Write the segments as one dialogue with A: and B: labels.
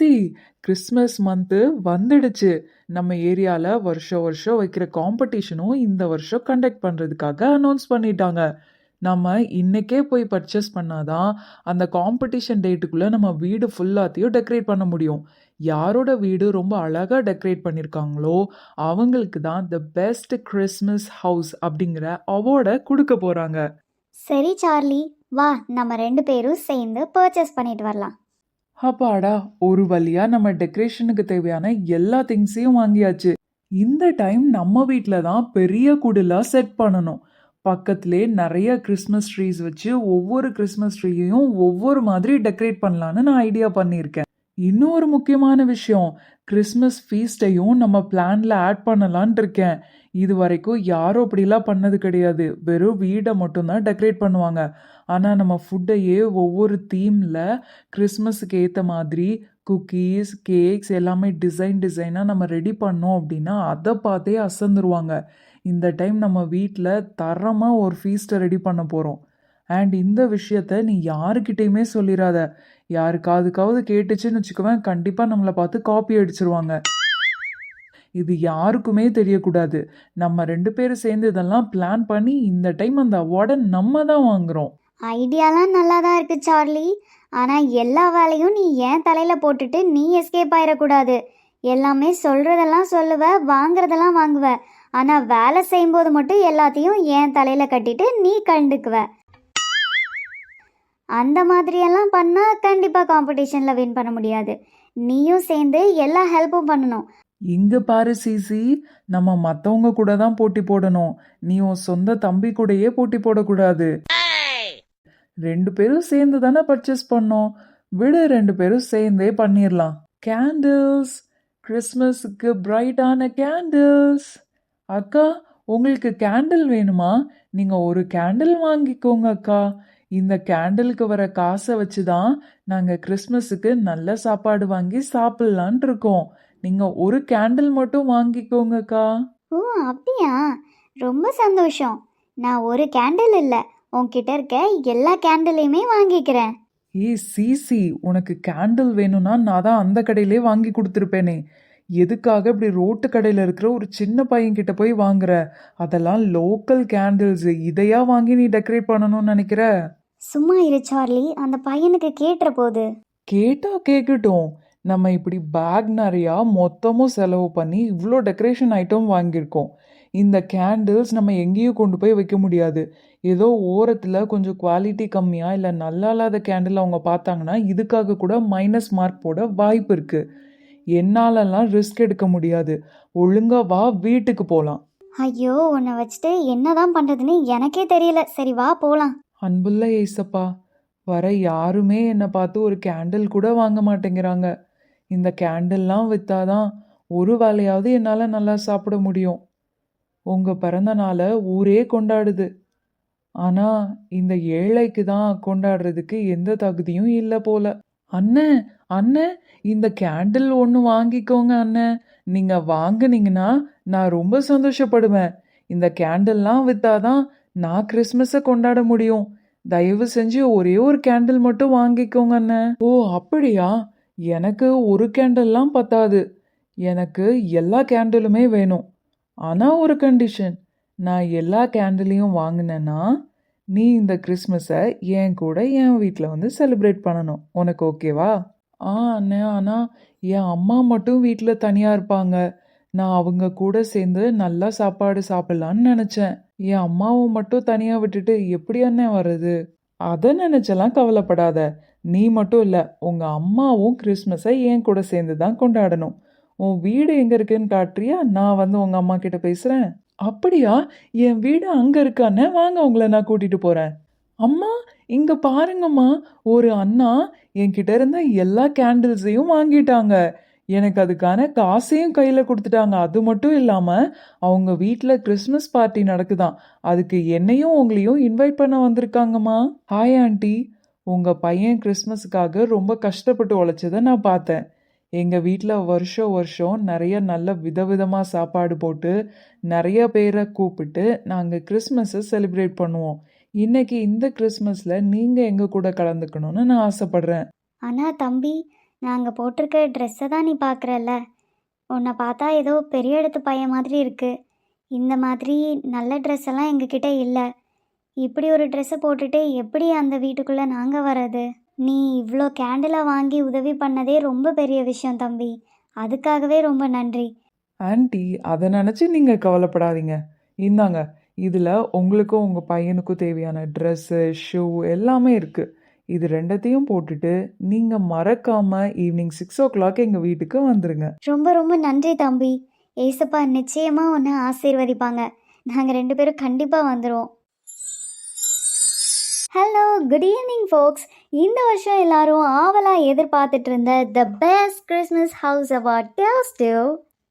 A: CC Christmas month வந்துடுச்சு. நம்ம ஏரியாவில் வருஷம் வருஷம் வைக்கிற காம்படிஷனும் இந்த வருஷம் கண்டக்ட் பண்ணுறதுக்காக அனௌன்ஸ் பண்ணிட்டாங்க. நம்ம இன்னைக்கே போய் பர்ச்சேஸ் பண்ணாதான் அந்த காம்படிஷன் டேட்டுக்குள்ளே நம்ம வீடு ஃபுல்லாத்தையும் டெக்கரேட் பண்ண முடியும். யாரோட வீடு ரொம்ப அழகாக டெக்கரேட் பண்ணியிருக்காங்களோ அவங்களுக்கு தான் த பெஸ்ட் கிறிஸ்மஸ் ஹவுஸ் அப்படிங்கிற அவார்டை கொடுக்க போகிறாங்க
B: சரி சார்லி வா நம்ம ரெண்டு பேரும் சேர்ந்து பர்ச்சேஸ் பண்ணிட்டு வரலாம்.
A: அப்பாடா ஒரு வழியா நம்ம டெக்கரேஷனுக்கு தேவையான எல்லா திங்ஸையும் வாங்கியாச்சு. இந்த டைம் நம்ம வீட்டில் தான் பெரிய குடிலாக செட் பண்ணணும். பக்கத்திலே நிறைய கிறிஸ்மஸ் ட்ரீஸ் வச்சு ஒவ்வொரு கிறிஸ்மஸ் ட்ரீயையும் ஒவ்வொரு மாதிரி டெக்கரேட் பண்ணலான்னு நான் ஐடியா பண்ணியிருக்கேன். இன்னும் ஒரு முக்கியமான விஷயம் கிறிஸ்மஸ் ஃபீஸ்டையும் நம்ம பிளானில் ஆட் பண்ணலான்ட்டு இருக்கேன். இது வரைக்கும் யாரும் அப்படிலாம் பண்ணது கிடையாது. வெறும் வீடை மட்டும்தான் டெக்கரேட் பண்ணுவாங்க. ஆனால் நம்ம ஃபுட்டையே ஒவ்வொரு தீமில் கிறிஸ்மஸுக்கு ஏற்ற மாதிரி குக்கீஸ் கேக்ஸ் எல்லாமே டிசைன் டிசைனாக நம்ம ரெடி பண்ணோம் அப்படின்னா அதை பார்த்தே அசந்துருவாங்க. இந்த டைம் நம்ம வீட்டில் தரமாக ஒரு ஃபீஸ்ட்டை ரெடி பண்ண போகிறோம் அண்ட் இந்த விஷயத்த நீ யாருக்கிட்டேயுமே சொல்லிடாத யாருக்காவதுக்காவது கேட்டுச்சுன்னு வச்சுக்கோவேன் கண்டிப்பாக நம்மளை பார்த்து காப்பி அடிச்சிருவாங்க. இது யாருக்குமே தெரியக்கூடாது. நம்ம ரெண்டு பேரும் சேர்ந்து இதெல்லாம் பிளான் பண்ணி இந்த டைம் அந்த அவார்டை நம்ம தான் வாங்குகிறோம்
B: ஐடியாலாம் நல்லா தான் இருக்குது சார்லி. ஆனால் எல்லா வேலையும் நீ ஏன் தலையில் போட்டுட்டு நீ எஸ்கேப் ஆயிடக்கூடாது எல்லாமே சொல்கிறதெல்லாம் சொல்லுவ வாங்குறதெல்லாம் வாங்குவ. ஆனால் வேலை செய்யும்போது மட்டும் எல்லாத்தையும் ஏன் தலையில் கட்டிட்டு நீ கண்டுக்குவ. அந்த மாதிரியெல்லாம் பண்ணால் கண்டிப்பாக காம்படிஷனில் வின் பண்ண முடியாது. நீயும் சேர்ந்து எல்லா ஹெல்ப்பும் பண்ணணும்.
A: இங்க பாரு சிசி. நம்ம மத்தவங்க கூட தான் போட்டி போடணும். நீ உன் சொந்த தம்பி கூடயே போட்டி போடக்கூடாது. ரெண்டு பேரும் சேர்ந்து தானே பர்ச்சேஸ் பண்ணோம். விடு ரெண்டு பேரும் சேர்ந்தே பண்ணிடலாம் கேண்டில்ஸ் கிறிஸ்மஸுக்கு பிரைட்டான கேண்டில்ஸ் அக்கா உங்களுக்கு கேண்டில் வேணுமா? நீங்கள் ஒரு கேண்டில் வாங்கிக்கோங்க அக்கா. இந்த கேண்டிலுக்கு வர காசை வச்சு தான் நாங்கள் கிறிஸ்மஸுக்கு நல்ல சாப்பாடு வாங்கி சாப்பிட்லான் இருக்கோம். நீங்கள் ஒரு கேண்டில் மட்டும் வாங்கிக்கோங்கக்கா
B: ஓ அப்படியா? ரொம்ப சந்தோஷம். நான் ஒரு கேண்டில் இல்லை உன்கிட்ட இருக்க எல்லா கேண்டிலையுமே வாங்கிக்கிறேன்.
A: ஏய் சிசி உனக்கு கேண்டில் வேணும்னா நான் தான் அந்த கடையிலே வாங்கி கொடுத்துருப்பேனே. எதுக்காக இப்படி ரோட்டு கடையில் இருக்கிற ஒரு சின்ன பையன் கிட்ட போய் வாங்குற? அதெல்லாம் லோக்கல் கேண்டில்ஸ் இதையா வாங்கி நீ டெக்கரேட் பண்ணணும்னு நினைக்கிற?
B: சும்மா இரு சார்லி. அந்த பையனுக்கு கேட்டுற போது.
A: கேட்டா கேட்கட்டும் நம்ம இப்படி பேக் நிறையா மொத்தமும் செலவு பண்ணி இவ்வளோ டெக்கரேஷன் ஐட்டம் வாங்கியிருக்கோம். இந்த கேண்டில்ஸ் நம்ம எங்கேயும் கொண்டு போய் வைக்க முடியாது. ஏதோ ஓரத்தில் கொஞ்சம் குவாலிட்டி கம்மியாக இல்லை நல்லா இல்லாத கேண்டில் அவங்க பார்த்தாங்கன்னா இதுக்காக கூட மைனஸ் மார்க் போட வாய்ப்பு இருக்குது என்னாலலாம் ரிஸ்க் எடுக்க முடியாது. ஒழுங்கா வா வீட்டுக்கு போகலாம்
B: ஐயோ உன்னை வச்சுட்டு என்னதான் பண்றதுன்னு எனக்கே தெரியல. சரி வா போலாம்.
A: அன்புள்ள ஏசப்பா வர யாருமே என்னை பார்த்து ஒரு கேண்டில் கூட வாங்க மாட்டேங்கிறாங்க. இந்த கேண்டில்லாம் வித்தாதான் ஒரு வேலையாவது என்னால் நல்லா சாப்பிட முடியும். உங்கள் பிறந்த நாளை ஊரே கொண்டாடுது. ஆனால் இந்த ஏழைக்கு தான் கொண்டாடுறதுக்கு எந்த தகுதியும் இல்லை போல. அண்ணன் அண்ணன் இந்த கேண்டில் ஒன்று வாங்கிக்கோங்க அண்ணன் நீங்கள் வாங்கினீங்கன்னா நான் ரொம்ப சந்தோஷப்படுவேன். இந்த கேண்டில்லாம் வித்தாதான் நான் கிறிஸ்மஸை கொண்டாட முடியும். தயவு செஞ்சு ஒரே ஒரு கேண்டில் மட்டும் வாங்கிக்கோங்க அண்ணன் ஓ அப்படியா? எனக்கு ஒரு கேண்டல்லாம் பத்தாது. எனக்கு எல்லா கேண்டிலுமே வேணும். ஆனால் ஒரு கண்டிஷன் நான் எல்லா கேண்டிலையும் வாங்கினேன்னா நீ இந்த கிறிஸ்மஸை என் கூட என் வீட்டில் வந்து செலிப்ரேட் பண்ணணும். உனக்கு ஓகேவா ஆ அண்ணே. ஆனால் என் அம்மா மட்டும் வீட்டில் தனியாக இருப்பாங்க. நான் அவங்க கூட சேர்ந்து நல்லா சாப்பாடு சாப்பிட்லான்னு நினச்சேன். என் அம்மாவை மட்டும் தனியாக விட்டுட்டு எப்படி அண்ணன் வர்றது? அதை நினச்செல்லாம் கவலைப்படாத. நீ மட்டும் இல்லை உங்கள் அம்மாவும் கிறிஸ்மஸை என் கூட சேர்ந்து தான் கொண்டாடணும். உன் வீடு எங்கே இருக்குன்னு காட்டுறியா? நான் வந்து உங்கள் அம்மா கிட்ட பேசுகிறேன் அப்படியா? என் வீடு அங்கே இருக்கானே வாங்க உங்களை நான் கூட்டிகிட்டு போகிறேன் அம்மா இங்கே பாருங்கம்மா. ஒரு அண்ணா என்கிட்ட இருந்த எல்லா கேண்டில்ஸையும் வாங்கிட்டாங்க. எனக்கு அதுக்கான காசையும் கையில் கொடுத்துட்டாங்க. அது மட்டும் இல்லாமல் அவங்க வீட்டில் கிறிஸ்மஸ் பார்ட்டி நடக்குதான். அதுக்கு என்னையும் உங்களையும் இன்வைட் பண்ண வந்திருக்காங்கம்மா. ஹாய் ஆண்டி உங்கள் பையன் கிறிஸ்மஸுக்காக ரொம்ப கஷ்டப்பட்டு உழைச்சதை நான் பார்த்தேன். எங்கள் வீட்டில் வருஷம் வருஷம் நிறைய நல்ல விதவிதமாக சாப்பாடு போட்டு நிறைய பேரை கூப்பிட்டு நாங்கள் கிறிஸ்மஸை செலிப்ரேட் பண்ணுவோம். இன்னைக்கு இந்த கிறிஸ்மஸில் நீங்கள் எங்கள் கூட கலந்துக்கணும்னு நான் ஆசைப்படுறேன்.
B: ஆனால் தம்பி நாங்கள் போட்டிருக்க ட்ரெஸ்ஸை தான் நீ பார்க்குறல்ல உன்னை பார்த்தா ஏதோ பெரிய இடத்து பையன் மாதிரி இருக்குது இந்த மாதிரி நல்ல ட்ரெஸ் எல்லாம் எங்ககிட்ட இல்லை. இப்படி ஒரு ட்ரெஸ்ஸை போட்டுட்டு எப்படி அந்த வீட்டுக்குள்ளே நாங்கள் வர்றது? நீ இவ்வளோ கேண்டிலை வாங்கி உதவி பண்ணதே ரொம்ப பெரிய விஷயம் தம்பி. அதுக்காகவே ரொம்ப நன்றி.
A: ஆன்ட்டி அதை நினச்சி நீங்கள் கவலைப்படாதீங்க. இந்தாங்க இதில் உங்களுக்கும் உங்கள் பையனுக்கும் தேவையான ட்ரெஸ்ஸு ஷூ எல்லாமே இருக்குது இது ரெண்டத்தையும் போட்டுட்டு நீங்கள் மறக்காமல் ஈவினிங் சிக்ஸ் ஓ கிளாக் எங்கள் வீட்டுக்கு வந்துடுங்க
B: ரொம்ப ரொம்ப நன்றி தம்பி. ஏசப்பா நிச்சயமாக உன்னை ஆசீர்வதிப்பாங்க. நாங்கள் ரெண்டு பேரும் கண்டிப்பாக வந்துடுவோம் ஹலோ குட் ஈவினிங் ஃபோக்ஸ் இந்த வருஷம் எல்லாரும் ஆவலாக எதிர்பார்த்துட்டு இருந்த the best Christmas house award tales to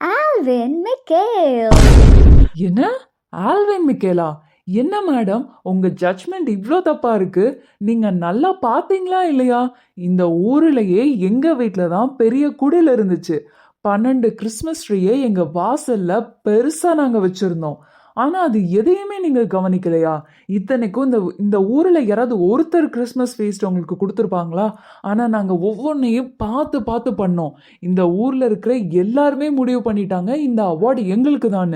B: Alvin Michael
A: என்ன? ஆல்வின் மிக்கேலா என்ன மேடம் உங்கள் ஜட்ஜ்மெண்ட் இவ்வளோ தப்பாக இருக்குது நீங்கள் நல்லா பார்த்தீங்களா இல்லையா? இந்த ஊர்லயே எங்கள் வீட்டில் தான் பெரிய குடில் இருந்துச்சு. பன்னெண்டு கிறிஸ்மஸ் ட்ரீயை எங்கள் வாசலில் பெருசாக நாங்கள் வச்சுருந்தோம். ஆனால் அது எதையுமே நீங்கள் கவனிக்கலையா? இத்தனைக்கும் இந்த இந்த ஊரில் யாராவது ஒருத்தர் கிறிஸ்மஸ் ஃபீஸ்ட் உங்களுக்கு கொடுத்துருப்பாங்களா? ஆனால் நாங்கள் ஒவ்வொன்றையும் பார்த்து பார்த்து பண்ணோம். இந்த ஊரில் இருக்கிற எல்லாருமே முடிவு பண்ணிட்டாங்க. இந்த அவார்டு எங்களுக்கு தான்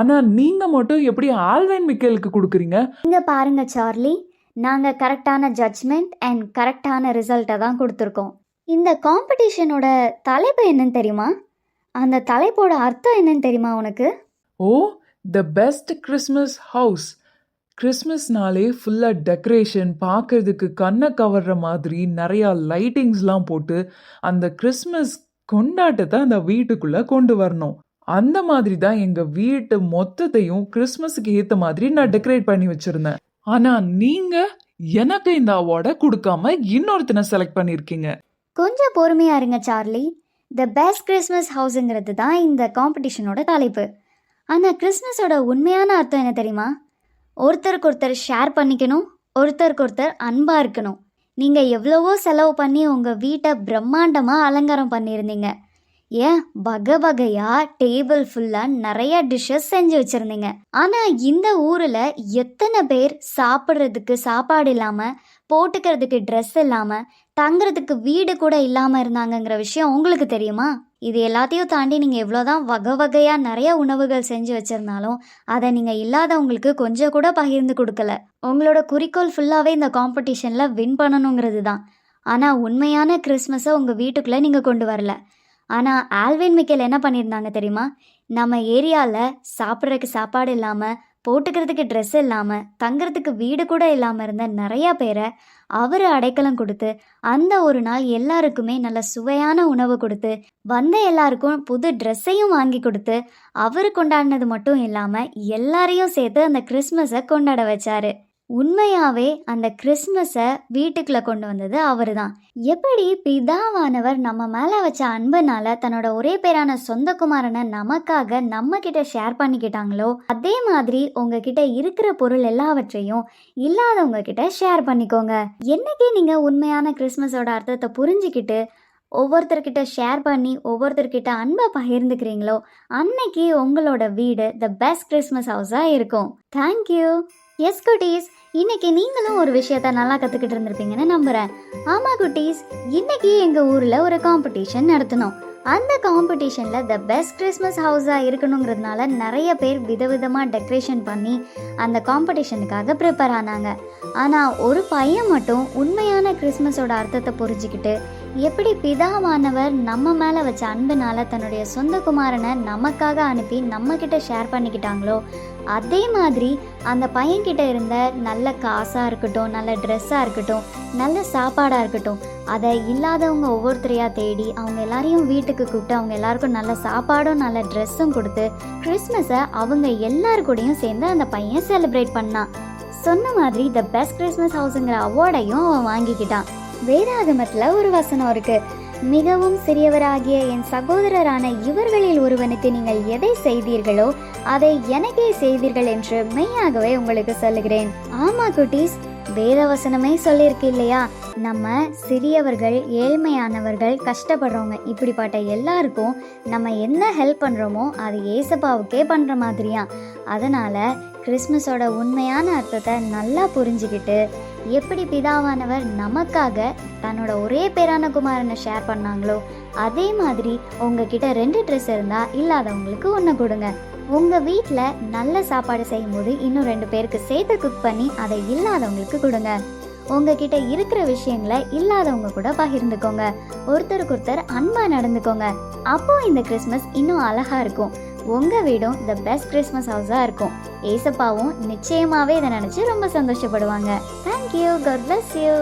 A: ஆனால் நீங்கள் மட்டும் எப்படி ஆல்வைன் மிக்கேலுக்கு கொடுக்குறீங்க?
B: இங்கே பாருங்க சார்லி. நாங்கள் கரெக்டான ஜட்ஜ்மெண்ட் அண்ட் கரெக்டான ரிசல்ட்டை தான் கொடுத்துருக்கோம். இந்த காம்படிஷனோட தலைப்பு என்னன்னு தெரியுமா? அந்த தலைப்போட அர்த்தம் என்னன்னு தெரியுமா உனக்கு?
A: Oh the best Christmas house கிறிஸ்மஸ்னாலே ஃபுல்லாக டெக்கரேஷன் பார்க்கறதுக்கு கண்ணை கவர்ற மாதிரி நிறையா லைட்டிங்ஸ்லாம் போட்டு அந்த கிறிஸ்மஸ் கொண்டாட்டத்தை அந்த வீட்டுக்குள்ளே கொண்டு வரணும். அந்த மாதிரி தான் எங்கள் வீட்டு மொத்தத்தையும் கிறிஸ்மஸுக்கு ஏற்ற மாதிரி நான் டெக்கரேட் பண்ணி வச்சுருந்தேன். ஆனால் நீங்கள் எனக்கு இந்த அவார்டை கொடுக்காம இன்னொருத்தனை செலக்ட் பண்ணியிருக்கீங்க.
B: கொஞ்சம் பொறுமையா இருங்க சார்லி. த பெஸ்ட் கிறிஸ்மஸ் ஹவுஸுங்கிறது தான் இந்த காம்படிஷனோட தலைப்பு. ஆனால் கிறிஸ்மஸோட உண்மையான அர்த்தம் என்ன தெரியுமா? ஒருத்தருக்கு ஒருத்தர் ஷேர் பண்ணிக்கணும் ஒருத்தருக்கு ஒருத்தர் அன்பாக இருக்கணும். நீங்கள் எவ்வளவோ செலவு பண்ணி உங்கள் வீட்டை பிரம்மாண்டமாக அலங்காரம் பண்ணியிருந்தீங்க. ஏன்? வகை வகையாக டேபிள் ஃபுல்லாக நிறைய டிஷ்ஷஸ் செஞ்சு வச்சுருந்தீங்க. ஆனால் இந்த ஊரில் எத்தனை பேர் சாப்பிட்றதுக்கு சாப்பாடு இல்லாமல் போட்டுக்கிறதுக்கு ட்ரெஸ் இல்லாமல் தங்குறதுக்கு வீடு கூட இல்லாமல் இருந்தாங்கங்கிற விஷயம் உங்களுக்கு தெரியுமா? இது எல்லாத்தையும் தாண்டி நீங்கள் எவ்வளோதான் வகை வகையாக நிறைய உணவுகள் செஞ்சு வச்சுருந்தாலும் அதை நீங்கள் இல்லாதவங்களுக்கு கொஞ்சம் கூட பகிர்ந்து கொடுக்கல. உங்களோட குறிக்கோள் ஃபுல்லாகவே இந்த காம்படிஷனில் வின் பண்ணணுங்கிறது தான் ஆனால் உண்மையான கிறிஸ்மஸை உங்கள் வீட்டுக்குள்ளே நீங்கள் கொண்டு வரல. ஆனால் ஆல்வின் மிக்கேல் என்ன பண்ணியிருந்தாங்க தெரியுமா? நம்ம ஏரியாவில் சாப்பிட்றதுக்கு சாப்பாடு இல்லாமல் போட்டுக்கிறதுக்கு ட்ரெஸ் இல்லாமல் தங்குறதுக்கு வீடு கூட இல்லாமல் இருந்த நிறையா பேரை அவர் அடைக்கலம் கொடுத்து அந்த ஒரு நாள் எல்லாருக்குமே நல்ல சுவையான உணவு கொடுத்து வந்த எல்லாருக்கும் புது ட்ரெஸ்ஸையும் வாங்கி கொடுத்து அவர் கொண்டாடினது மட்டும் இல்லாமல் எல்லாரையும் சேர்த்து அந்த கிறிஸ்மஸை கொண்டாட வச்சாரு. உண்மையாவே அந்த கிறிஸ்மஸை வீட்டுக்குள்ள கொண்டு வந்தது அவர் தான் எப்படி பிதாவானவர் நம்ம மேலே வச்ச அன்புனால தன்னோட ஒரே பேரான சொந்தக்குமாரனை நமக்காக நம்ம கிட்ட ஷேர் பண்ணிக்கிட்டாங்களோ அதே மாதிரி உங்ககிட்ட இருக்கிற பொருள் எல்லாவற்றையும் இல்லாதவங்க கிட்ட ஷேர் பண்ணிக்கோங்க. என்னைக்கு நீங்க உண்மையான கிறிஸ்மஸோட அர்த்தத்தை புரிஞ்சுக்கிட்டு ஒவ்வொருத்தர்கிட்ட ஷேர் பண்ணி ஒவ்வொருத்தர்கிட்ட அன்பை பகிர்ந்துக்கிறீங்களோ அன்னைக்கு உங்களோட வீடு த பெஸ்ட் கிறிஸ்மஸ் ஹவுஸாக இருக்கும். தேங்க்யூ எஸ் குட்டீஸ் இன்னைக்கு நீங்களும் ஒரு விஷயத்த நல்லா கற்றுக்கிட்டு இருந்திருப்பீங்கன்னு நம்புகிறேன் ஆமாம் குட்டீஸ் இன்னைக்கு எங்கள் ஊரில் ஒரு காம்படிஷன் நடத்தினோம் அந்த காம்படிஷனில் த பெஸ்ட் கிறிஸ்மஸ் ஹவுஸாக இருக்கணுங்கிறதுனால நிறைய பேர் விதவிதமாக டெக்கரேஷன் பண்ணி அந்த காம்படிஷனுக்காக ப்ரிப்பேர் ஆனாங்க. ஆனால் ஒரு பையன் மட்டும் உண்மையான கிறிஸ்மஸோட அர்த்தத்தை புரிஞ்சுக்கிட்டு எப்படி பிதாவானவர் நம்ம மேலே வச்ச அன்பினால் தன்னுடைய சொந்த குமாரனை நமக்காக அனுப்பி நம்மக்கிட்ட ஷேர் பண்ணிக்கிட்டாங்களோ அதே மாதிரி அந்த பையன்கிட்ட இருந்த நல்ல காசாக இருக்கட்டும் நல்ல ட்ரெஸ்ஸாக இருக்கட்டும் நல்ல சாப்பாடாக இருக்கட்டும் அதை இல்லாதவங்க ஒவ்வொருத்தரையாக தேடி அவங்க எல்லாரையும் வீட்டுக்கு கூப்பிட்டு அவங்க எல்லாருக்கும் நல்ல சாப்பாடும் நல்ல ட்ரெஸ்ஸும் கொடுத்து கிறிஸ்மஸை அவங்க எல்லாரு கூடயும் சேர்ந்து அந்த பையன் செலிப்ரேட் பண்ணான். சொன்ன மாதிரி த பெஸ்ட் கிறிஸ்மஸ் ஹவுஸுங்கிற அவார்டையும் அவன் வாங்கிக்கிட்டான். வேதாகமத்தில் ஒரு வசனம் இருக்குது மிகவும் சிறியவராகிய என் சகோதரரான இவர்களில் ஒருவனுக்கு நீங்கள் எதை செய்தீர்களோ அதை எனக்கே செய்தீர்கள் என்று மெய்யாகவே உங்களுக்கு சொல்லுகிறேன். ஆமா குட்டீஸ் வேதவசனமே சொல்லியிருக்கு இல்லையா? நம்ம சிறியவர்கள் ஏழ்மையானவர்கள் கஷ்டப்படுறவங்க இப்படிப்பட்ட எல்லாருக்கும் நம்ம என்ன ஹெல்ப் பண்ணுறோமோ அது ஏசப்பாவுக்கே பண்ணுற மாதிரியா? அதனால் கிறிஸ்மஸோட உண்மையான அர்த்தத்தை நல்லா புரிஞ்சுக்கிட்டு எப்படி பிதாவானவர் நமக்காக தன்னோட ஒரே பேரான குமாரனை ஷேர் பண்ணாங்களோ அதே மாதிரி உங்ககிட்ட ரெண்டு ட்ரெஸ் இருந்தால் இல்லாதவங்களுக்கு ஒன்று கொடுங்க. உங்கள் வீட்டில் நல்ல சாப்பாடு செய்யும்போது இன்னும் ரெண்டு பேருக்கு சேர்த்து குக் பண்ணி அதை இல்லாதவங்களுக்கு கொடுங்க. உங்ககிட்ட இருக்கிற விஷயங்களை இல்லாதவங்க கூட பகிர்ந்துக்கோங்க. ஒருத்தருக்கு ஒருத்தர் அன்பாக நடந்துக்கோங்க. அப்போ இந்த கிறிஸ்மஸ் இன்னும் அழகாக இருக்கும். உங்கள் வீடும் த பெஸ்ட் கிறிஸ்மஸ் ஹவுஸாக இருக்கும். ஏசப்பாவும் நிச்சயமாகவே இதை நினச்சி ரொம்ப சந்தோஷப்படுவாங்க. Thank you God bless you